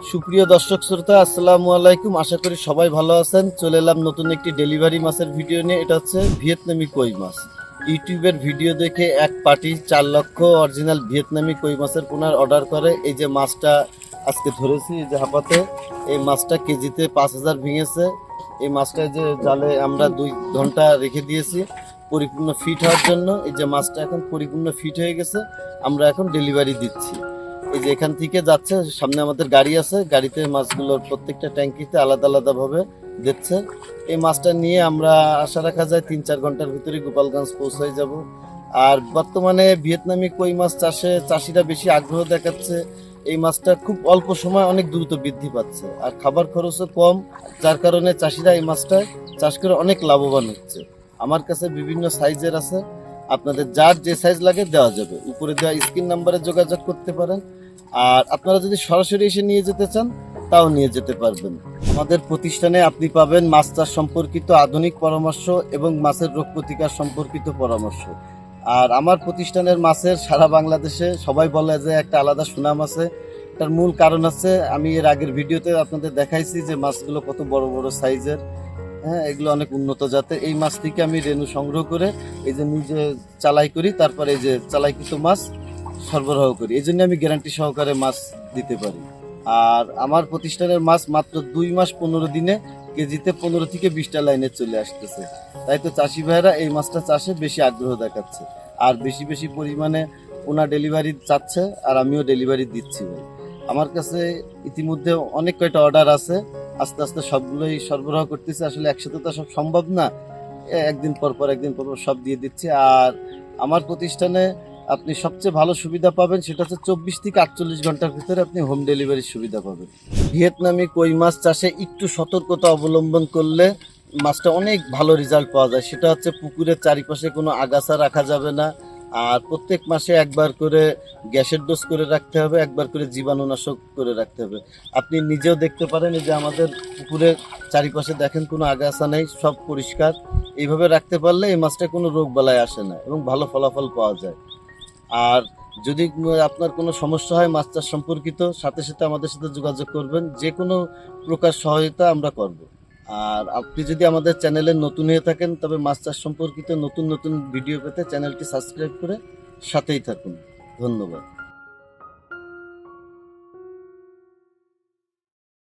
সুপ্রিয় দর্শক শ্রোতা, আসসালামু আলাইকুম। আশা করি সবাই ভালো আছেন। চলে এলাম নতুন একটি ডেলিভারি মাছের ভিডিও নিয়ে। এটা হচ্ছে ভিয়েতনামি কই মাছ। ইউটিউবের ভিডিও দেখে এক পার্টি চার লক্ষ অরিজিনাল ভিয়েতনামি কই মাছের পোনার অর্ডার করে। এই যে মাছটা আজকে ধরেছি, এই যে হাপাতে, এই মাছটা কেজিতে পাঁচ হাজার ভেঙেছে। এই মাছটা যে জালে আমরা দুই ঘণ্টা রেখে দিয়েছি, পরিপূর্ণ ফিট হওয়ার জন্য। এই যে মাছটা এখন পরিপূর্ণ ফিট হয়ে গেছে। আমরা এখন ডেলিভারি দিচ্ছি। এই যে এখান থেকে যাচ্ছে, সামনে আমাদের গাড়ি আছে, গাড়িতে মাছগুলোর প্রত্যেকটা ট্যাঙ্কিতে আলাদা আলাদা ভাবে দিচ্ছে। এই মাছটা নিয়ে আমরা আশা রাখা যায় তিন চার ঘণ্টার ভিতরে গোপালগঞ্জ পৌঁছায় যাব। আর বর্তমানে ভিয়েতনামি কই মাছ চাষে চাষিরা বেশি আগ্রহ দেখাচ্ছে। এই মাছটা খুব অল্প সময় অনেক দ্রুত বৃদ্ধি পাচ্ছে আর খাবার খরচও কম, যার কারণে চাষিরা এই মাছটা চাষ করে অনেক লাভবান হচ্ছে। আমার কাছে বিভিন্ন সাইজের আছে। আপনাদের যার যে সাইজ লাগে দেওয়া যাবে। উপরে দেওয়া স্ক্রিন নাম্বারে যোগাযোগ করতে পারেন। আর আপনারা যদি সরাসরি এসে নিয়ে যেতে চান, তাও নিয়ে যেতে পারবেন। আমাদের প্রতিষ্ঠানে আপনি পাবেন মাছ চাষ সম্পর্কিত আধুনিক পরামর্শ এবং মাছের রোগ প্রতিকার সম্পর্কিত পরামর্শ। আর আমার প্রতিষ্ঠানের মাছের সারা বাংলাদেশে সবাই বলে যে একটা আলাদা সুনাম আছে। তার মূল কারণ আছে আমি এর আগের ভিডিওতে আপনাদের দেখাইছি যে মাছগুলো কত বড় বড় সাইজের হ্যাঁ এগুলো অনেক উন্নত জাতের। এই মাছ থেকে আমি রেণু সংগ্রহ করে এই যে নিজে চালাই করি, তারপরে এই যে চালাইকৃত মাছ সরবরাহ করি। এই জন্য আমি গ্যারান্টি সহকারে মাছ দিতে পারি। আর আমার প্রতিষ্ঠানের মাছ মাত্র দুই মাস পনেরো দিনে কেজিতে পনেরো থেকে বিশটা লাইনে চলে আসতেছে। তাই তো চাষি ভাইরা এই মাছটা চাষে বেশি আগ্রহ দেখাচ্ছে। আর বেশি বেশি পরিমাণে ওনা ডেলিভারি চাচ্ছে, আর আমিও ডেলিভারি দিচ্ছি। আমার কাছে ইতিমধ্যে অনেক কয়টা অর্ডার আছে। আস্তে আস্তে সবগুলোই সরবরাহ করতেছি। আসলে একসাথে তো সব সম্ভব না। একদিন পর পর, একদিন পর পর সব দিয়ে দিচ্ছি। আর আমার প্রতিষ্ঠানে আপনি সবচেয়ে ভালো সুবিধা পাবেন সেটা হচ্ছে চব্বিশ থেকে আটচল্লিশ ঘণ্টার ভিতরে আপনি হোম ডেলিভারির সুবিধা পাবেন। ভিয়েতনামি কই মাছ চাষে একটু সতর্কতা অবলম্বন করলে মাছটা অনেক ভালো রেজাল্ট পাওয়া যায়। সেটা হচ্ছে পুকুরের চারিপাশে কোনো আগাছা রাখা যাবে না। আর প্রত্যেক মাসে একবার করে গ্যাসের ডোজ করে রাখতে হবে, একবার করে জীবাণুনাশক করে রাখতে হবে। আপনি নিজেও দেখতে পারেন যে আমাদের পুকুরের চারিপাশে দেখেন কোনো আগাছা নেই, সব পরিষ্কার। এইভাবে রাখতে পারলে এই মাছটা কোনো রোগ বালায় আসে না এবং ভালো ফলাফল পাওয়া যায়। আর যদি আপনার কোনো সমস্যা হয় মাছ চাষ সম্পর্কিত, সাথে সাথে আমাদের সাথে যোগাযোগ করবেন যে কোনো প্রকার সহায়তা আমরা করব। আর আপনি যদি আমাদের চ্যানেলে নতুন হয়ে থাকেন, তবে মাছ চাষ সম্পর্কিত নতুন নতুন ভিডিও পেতে চ্যানেলটি সাবস্ক্রাইব করে সাথেই থাকুন। ধন্যবাদ।